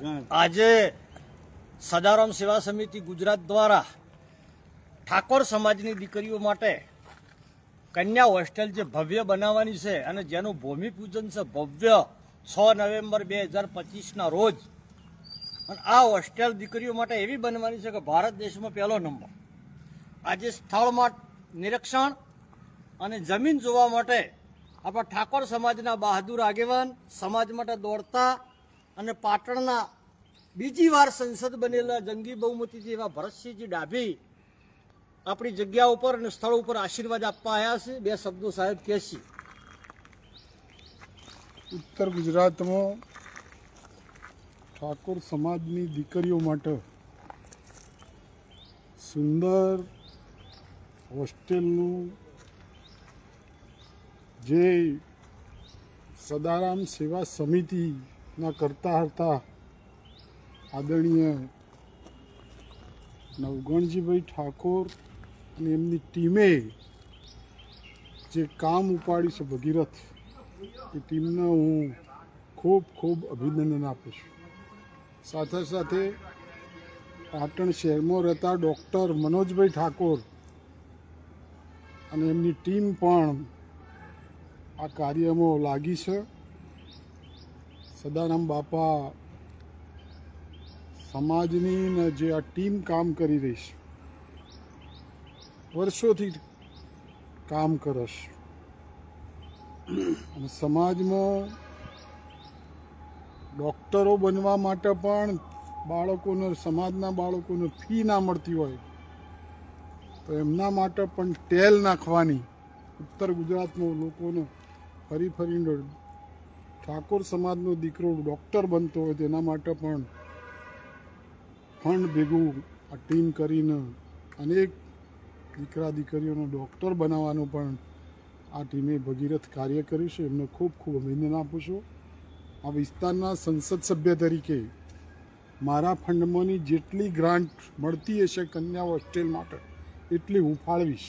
આજે સદારામ સેવા સમિતિ ગુજરાત દ્વારા ઠાકોર સમાજની દીકરીઓ માટે કન્યા હોસ્ટેલ જે ભવ્ય બનાવવાની છે અને જેનું ભૂમિપૂજન છે ભવ્ય છ નવેમ્બર બે હજાર પચીસના રોજ. અને આ હોસ્ટેલ દીકરીઓ માટે એવી બનવાની છે કે ભારત દેશમાં પહેલો નંબર. આજે સ્થળમાં નિરીક્ષણ અને જમીન જોવા માટે આપણા ઠાકોર સમાજના બહાદુર આગેવાન સમાજ માટે દોડતા અને પાટણના બીજી વાર સંસદ બનેલા જંગી બહુમતીથી એવા ભરતસિંહજી ડાભી આપણી જગ્યા ઉપર અને સ્થળ ઉપર આશીર્વાદ આપવા આવ્યા છે. બે શબ્દો સાહેબ કેસી ઉત્તર ગુજરાતમાં ઠાકોર સમાજની દીકરીઓ માટે સુંદર હોસ્ટેલનું જે સદારામ સેવા સમિતિના કરતા હતા. આદરણીય નવગણજીભાઈ ઠાકોર અને એમની ટીમે જે કામ ઉપાડ્યું છે ભગીરથ, એ ટીમને હું ખૂબ ખૂબ અભિનંદન આપું છું. સાથે સાથે પાટણ શહેરમાં રહેતા ડૉક્ટર મનોજભાઈ ઠાકોર અને એમની ટીમ પણ આ કાર્યમાં લાગી છે. સદારામ બાપા, સમાજની ને જે આ ટીમ કામ કરી રહી છે, વર્ષોથી કામ કરશ અને સમાજમાં ડૉક્ટરો બનવા માટે પણ બાળકોને, સમાજના બાળકોને ફી ના મળતી હોય, તો એમના માટે પણ ટેલ નાખવાની ઉત્તર ગુજરાતમાં લોકોને ફરી ફરીને ઠાકોર સમાજનો દીકરો ડૉક્ટર બનતો હોય તેના માટે પણ ફંડ ભેગું આ ટીમ કરીને અનેક દીકરા દીકરીઓનો ડૉક્ટર બનાવવાનું પણ આ ટીમે ભગીરથ કાર્ય કર્યું છે. એમને ખૂબ ખૂબ અભિનંદન આપું છું. આ વિસ્તારના સંસદ સભ્ય તરીકે મારા ફંડમાંની જેટલી ગ્રાન્ટ મળતી હશે કન્યા હોસ્ટેલ માટે, એટલી હું ફાળવીશ.